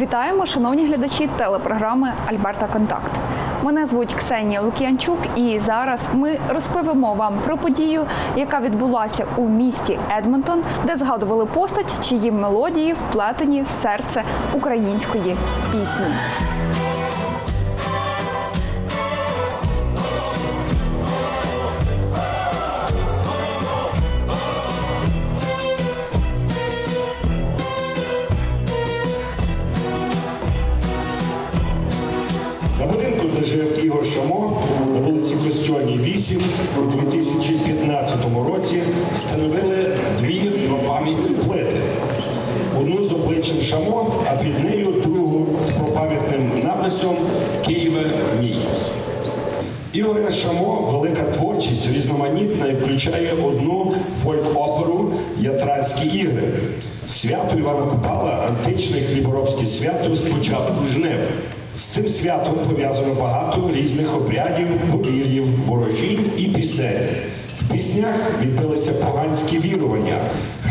Вітаємо, шановні глядачі телепрограми Альберта Контакт. Мене звуть Ксенія Лук'янчук, і зараз ми розповімо вам про подію, яка відбулася у місті Едмонтон, де згадували постать, чиї мелодії вплетені в серце української пісні. З обличчям Шамо, а під нею другу з пропам'ятним написом Києве мій. Ігоря Шамо велика творчість, різноманітна і включає одну фольк-оперу Ятранські ігри. Свято Івана Купала античне хліборобське свято з початку жнив. З цим святом пов'язано багато різних обрядів, повір'їв, ворожінь і пісень. В піснях відбилися поганські вірування,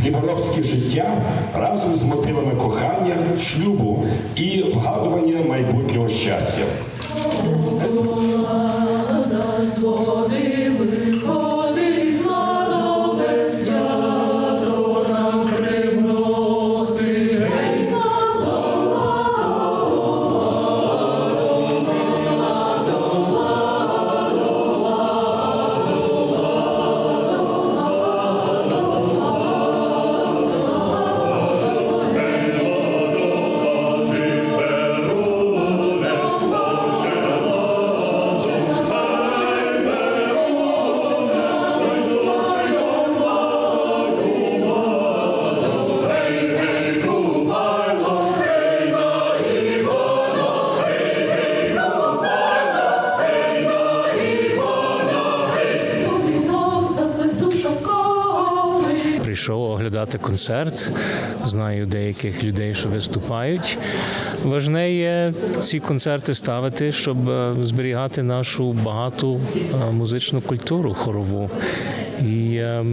хліборобське життя разом з мотивами кохання, шлюбу і вгадування майбутнього щастя. з Оглядати концерт. Знаю деяких людей, що виступають. Важне є ці концерти ставити, щоб е, зберігати нашу багату е, музичну культуру хорову. І, е,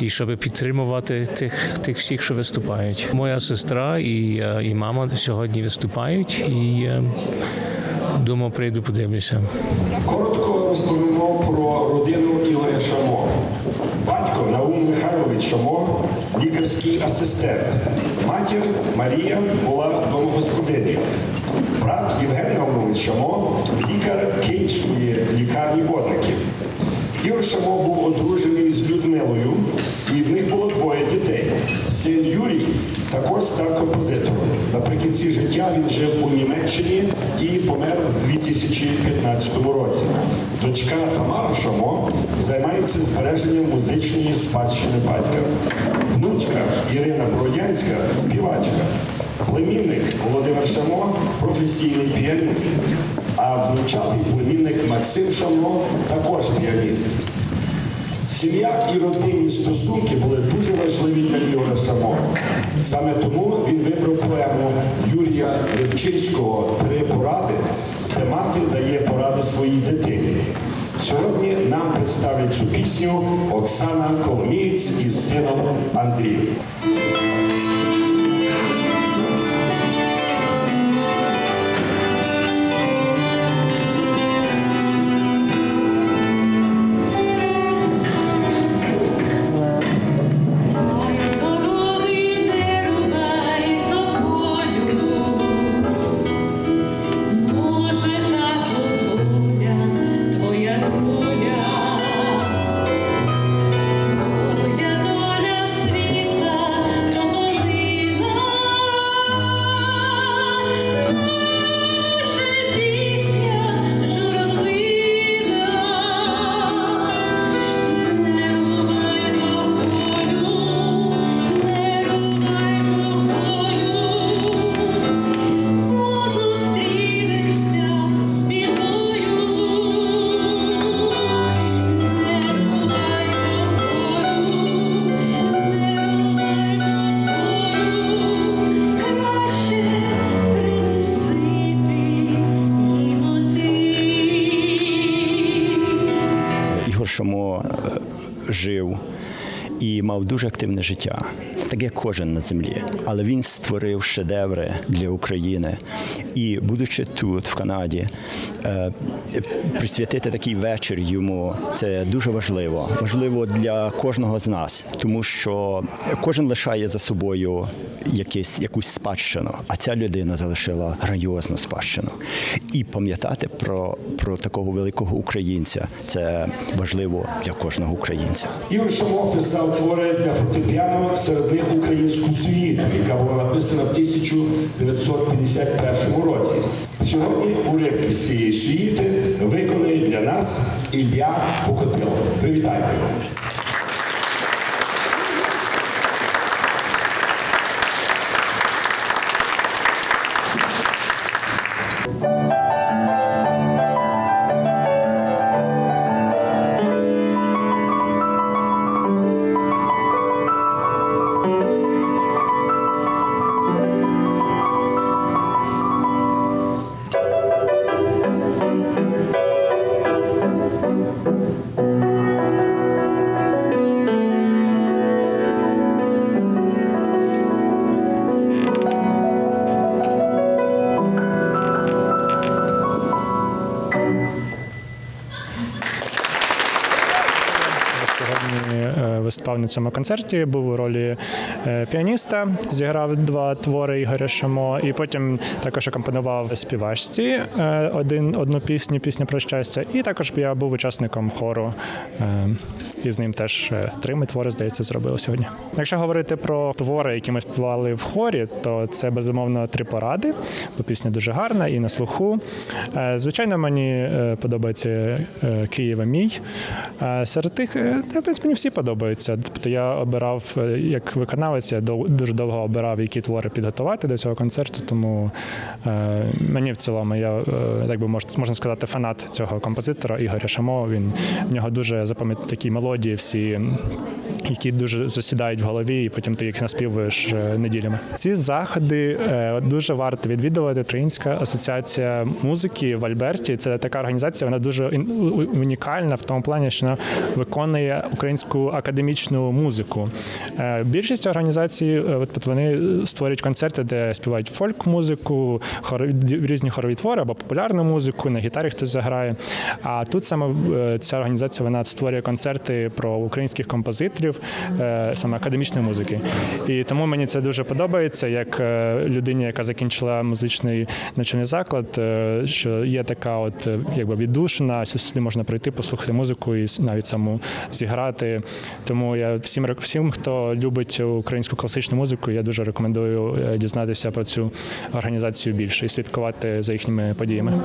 і щоб підтримувати тих, тих всіх, що виступають. Моя сестра і, е, і мама сьогодні виступають, і е, думаю, прийду подивлюся. Коротко розповімо про родину Ігоря Шамо. Батько Наум Михайлович Шамо, лікарський асистент. Матір Марія була домогосподинею. Брат Євген Гаврович Шамо, лікар Київської лікарні водників. Ігор Шамо був одружений з Людмилою, і в них було двоє дітей. Син Юрій також став композитором. Наприкінці життя він жив у Німеччині і помер у 2015 році. Дочка Тамара Шамо займається збереженням музичної спадщини батька. Внучка Ірина Бродянська співачка. Племінник Володимир Шамо професійний піаніст. А внучатий племінник Максим Шамо також піаніст. Сім'я і родинні стосунки були дуже важливі для Ігоря Само. Саме тому він вибрав поему Юрія Рибчинського Три поради, де мати дає поради своїй дитині. Сьогодні нам представить цю пісню Оксана Коломієць із сином Андрієм. Жив і мав дуже активне життя. так як кожен на землі. Але він створив шедеври для України. І, будучи тут, в Канаді, присвятити такий вечір йому це дуже важливо. Важливо для кожного з нас, тому що кожен лишає за собою якийсь, якусь спадщину, а ця людина залишила грандіозну спадщину. І пам'ятати про, про такого великого українця це важливо для кожного українця. Ігор Шамо писав твори для фортепіано, серед них українську суїту, яка була написана в 1951 році. Сьогодні уривки з цієї суїти виконує для нас Ілля Покотило. Привітаємо його. Виступав на цьому концерті, був у ролі е, піаніста, зіграв два твори Ігоря Шамо, і потім також акомпонував співачці е, один, одну пісню, пісню про щастя. І також я був учасником хору. І з ним теж е, три ми твори, здається, зробили сьогодні. Якщо говорити про твори, які ми співали в хорі, то це безумовно три поради, бо пісня дуже гарна і на слуху. Е, Звичайно, мені е, подобається Києва мій. Серед тих, в принципі, мені всі подобаються. Тобто я обирав як виконавець, я дуже довго обирав, які твори підготувати до цього концерту. Тому мені в цілому я так би можна сказати, фанат цього композитора Ігоря Шамо. Він в нього дуже запам'ятають такі мелодії, всі, які дуже засідають в голові, і потім ти їх наспівуєш е, неділями. Ці заходи е, дуже варто відвідувати. Українська асоціація музики в Альберті. Це така організація, вона дуже унікальна в тому плані, що вона виконує українську академічну музику. Е, Більшість організацій от вони створюють концерти, де співають фольк-музику, різні хорові твори або популярну музику, на гітарі хтось заграє. А тут саме ця організація вона створює концерти про українських композиторів, е, саме академічної музики. І тому мені це дуже подобається, як е, людині, яка закінчила музичний навчальний заклад, е, що є така, от якби віддушина, сюди можна прийти, послухати музику і навіть саму зіграти. Тому я всім всім, хто любить українську класичну музику, я дуже рекомендую дізнатися про цю організацію більше і слідкувати за їхніми подіями.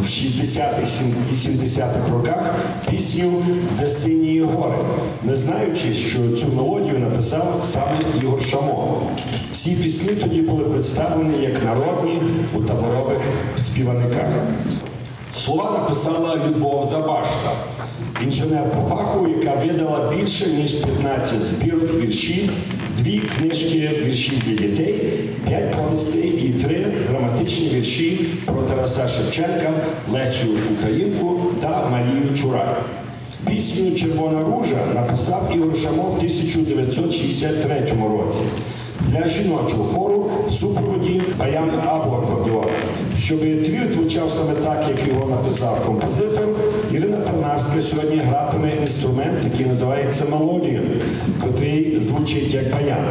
В 60-х і 70-х роках пісню Де синії гори, не знаючи, що цю мелодію написав саме Ігор Шамо. Всі пісні тоді були представлені як народні у таборових співаниках. Слова написала Любов Забашта, інженер по фаху, яка видала більше ніж 15 збірок віршів, дві книжки віршів для дітей, п'ять повістей і три драматичні вірші про Тараса Шевченка, Лесю Українку та Марію Чурай. Пісню Червона ружа написав Ігор Шамо в 1963 році для жіночого хору в супроводі Баяни Аблакордіона. Щоб твір звучав саме так, як його написав композитор, Тарнавська сьогодні гратиме інструмент, який називається мелодієм, котрий звучить як баян.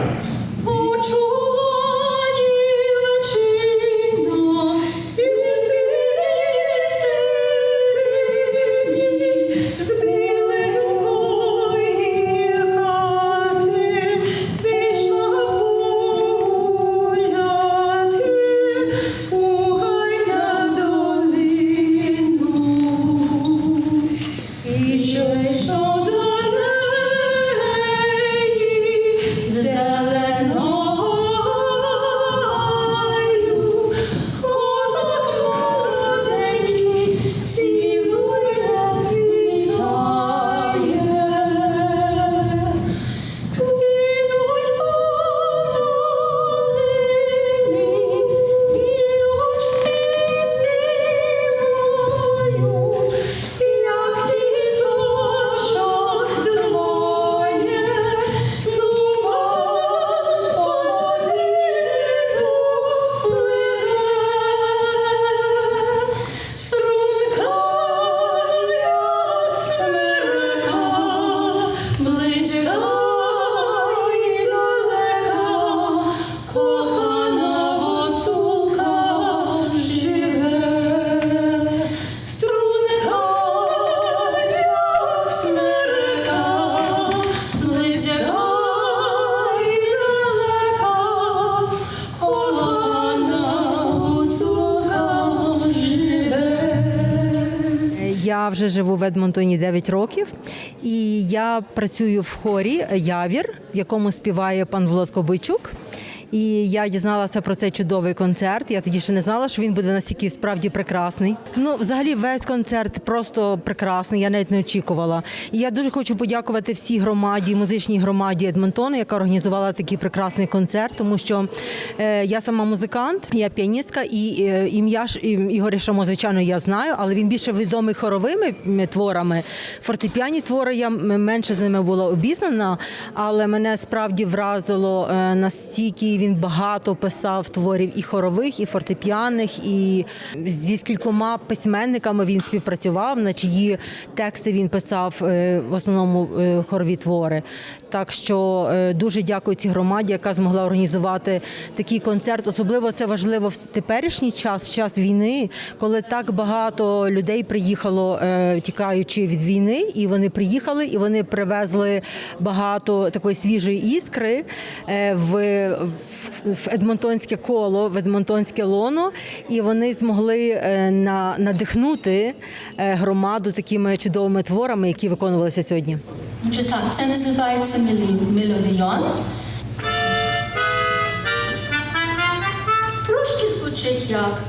Вже живу в Едмонтоні 9 років, і я працюю в хорі Явір, в якому співає пан Влодко Бойчук. І я дізналася про цей чудовий концерт. Я тоді ще не знала, що він буде настільки справді прекрасний. Ну, взагалі, весь концерт просто прекрасний. Я навіть не очікувала. І я дуже хочу подякувати всій громаді, музичній громаді Едмонтону, яка організувала такий прекрасний концерт, тому що е, я сама музикант, я піаністка, і е, ім'я ж Ігоря Шамо, звичайно, я знаю, але він більше відомий хоровими творами. Фортепіані твори я менше з ними була обізнана, але мене справді вразило е, настільки він багато писав творів і хорових, і фортепіаних, і зі скількома письменниками він співпрацював, на чиї тексти він писав е, в основному е, хорові твори. Так що е, дуже дякую цій громаді, яка змогла організувати такий концерт. Особливо це важливо в теперішній час, в час війни, коли так багато людей приїхало, тікаючи від війни, і вони приїхали, і вони привезли багато такої свіжої іскри в, в Едмонтонське коло, в Едмонтонське лоно, і вони змогли е, на, надихнути е, громаду такими чудовими творами, які виконувалися сьогодні. Отже, так, це називається мелодіон. Трошки звучить як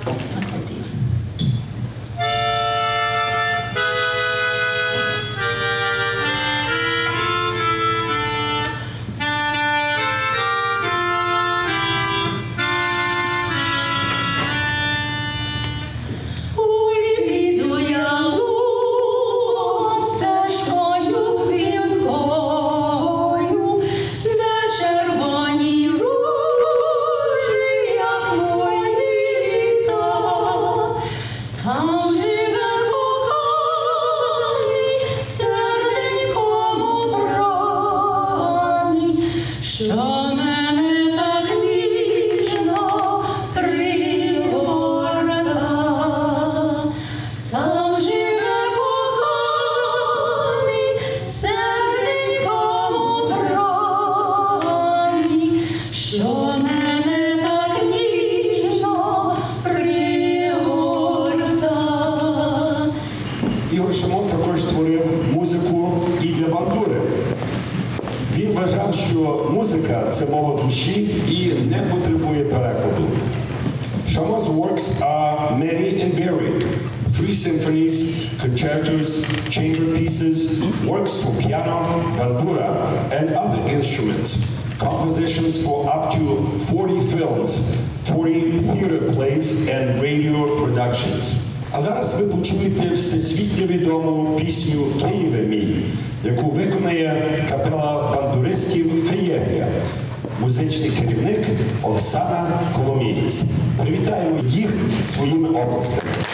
40 films, 40 theater plays, and radio productions. А зараз ви почуєте всесвітньо відому пісню Києве мій, яку виконає капела бандуристів Феєрія, музичний керівник Оксана Коломієць. Привітаємо їх своїми обласками.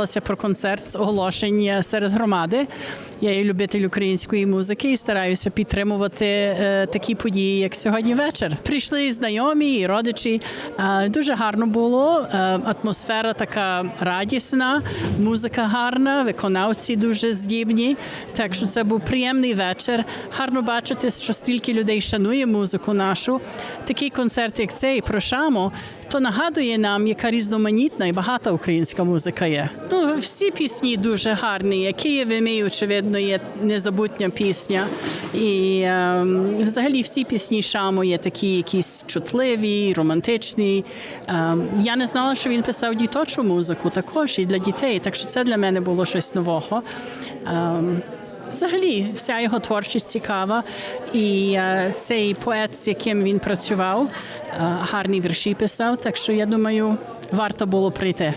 Я довідалася про концерт з оголошень серед громади. Я є любитель української музики і стараюся підтримувати е, такі події, як сьогодні вечір. Прийшли знайомі і родичі. Е, дуже гарно було. Е, атмосфера така радісна, музика гарна, виконавці дуже здібні. Так що це був приємний вечір. Гарно бачити, що стільки людей шанує музику нашу. Такий концерт, як цей, про шаму, то нагадує нам, яка різноманітна і багата українська музика є. Ну, всі пісні дуже гарні. Як Києві мій, очевидно, є незабутня пісня. І е, взагалі всі пісні Шаму є такі якісь чутливі, романтичні. Е, я не знала, що він писав діточу музику також і для дітей, так що це для мене було щось нового. Е, Взагалі, вся його творчість цікава, і е, цей поет, з яким він працював, е, гарні вірші писав. Так що я думаю, варто було прийти.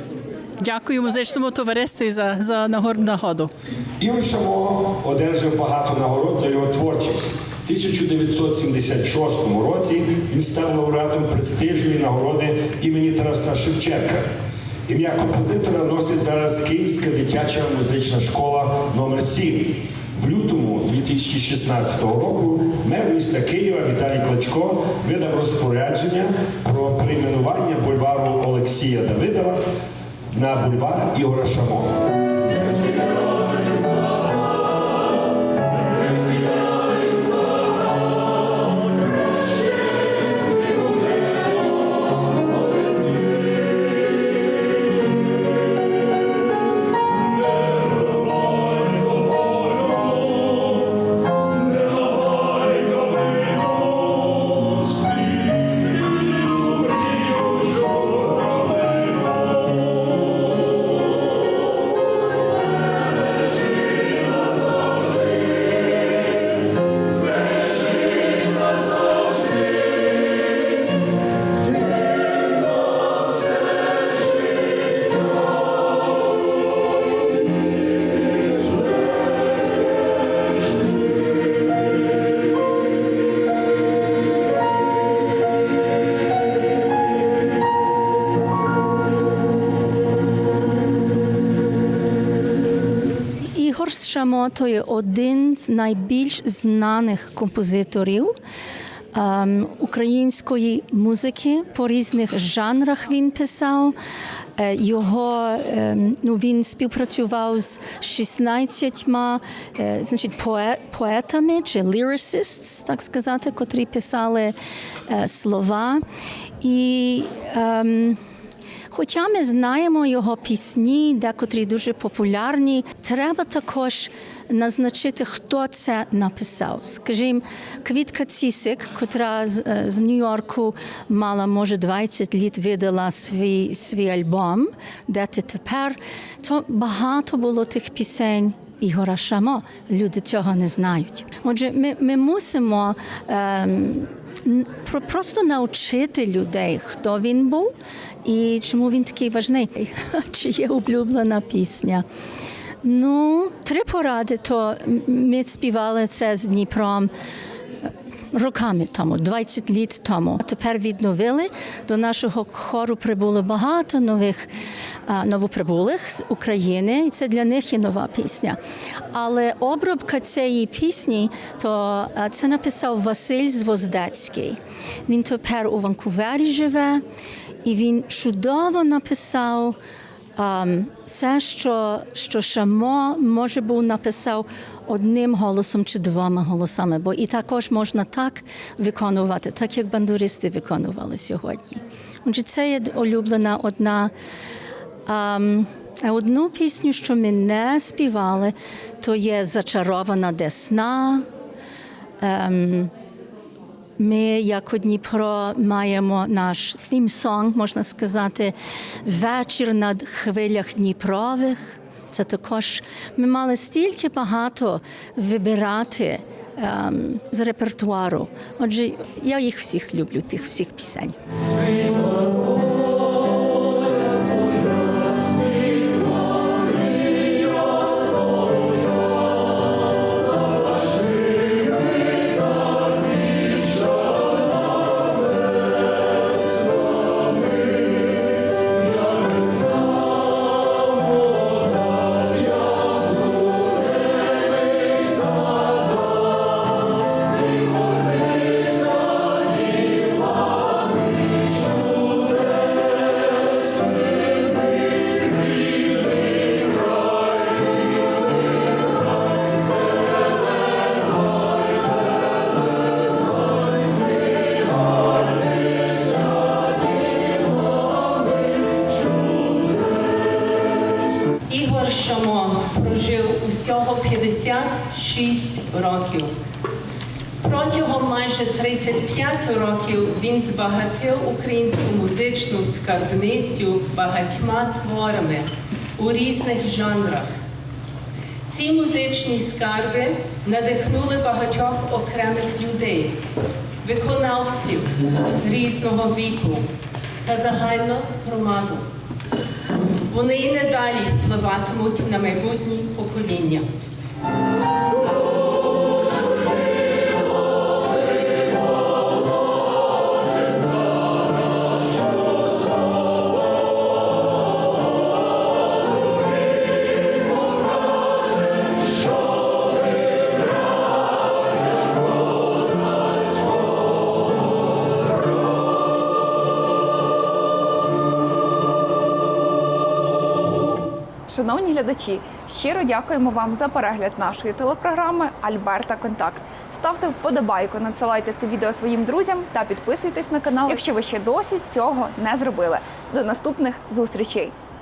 Дякую музичному товариству за, за нагоду. Ігор Шамо одержав багато нагород за його творчість. У 1976 році він став лауреатом престижної нагороди імені Тараса Шевченка. Ім'я композитора носить зараз Київська дитяча музична школа номер 7 В лютому 2016 року мер міста Києва Віталій Клочко видав розпорядження про перейменування бульвару Олексія Давидова на бульвар Ігора Шамо. Шамо то є один з найбільш знаних композиторів ем, української музики по різних жанрах він писав. Е, Його ем, ну, він співпрацював з 16 е, значить, поетами чи lyricists, так сказати, котрі писали е, слова. І ем, Хоча ми знаємо його пісні, декотрі дуже популярні, треба також назначити, хто це написав. Скажімо, Квітка Цісик, котра з, е, з Нью-Йорку мала, може, 20 літ видала свій, свій альбом Де ти тепер, то багато було тих пісень. Ігора Шамо. Люди цього не знають. Отже, ми, ми мусимо ем, просто навчити людей, хто він був і чому він такий важний. Чи є улюблена пісня? Ну, три поради, то ми співали це з Дніпром роками тому, 20 літ тому. А тепер відновили. До нашого хору прибуло багато нових новоприбулих з України, і це для них є нова пісня. Але обробка цієї пісні, то це написав Василь Звоздецький. Він тепер у Ванкувері живе, і він чудово написав. Um, це, що, що Шамо може був написав одним голосом чи двома голосами, бо і також можна так виконувати, так як бандуристи виконували сьогодні. Отже, це є улюблена одна. А одну пісню, що ми не співали, то є Зачарована Десна. Ем, ми, як Дніпро, маємо наш theme-song, можна сказати, вечір на хвилях Дніпрових. Це також ми мали стільки багато вибирати ем, з репертуару. Отже, я їх всіх люблю, тих всіх пісень. Років. Протягом майже 35 років він збагатив українську музичну скарбницю багатьма творами у різних жанрах. Ці музичні скарби надихнули багатьох окремих людей, виконавців різного віку та загальну громаду. Вони і надалі впливатимуть на майбутні покоління. Глядачі, щиро дякуємо вам за перегляд нашої телепрограми Альберта Контакт. Ставте вподобайку, надсилайте це відео своїм друзям та підписуйтесь на канал, якщо ви ще досі цього не зробили. До наступних зустрічей!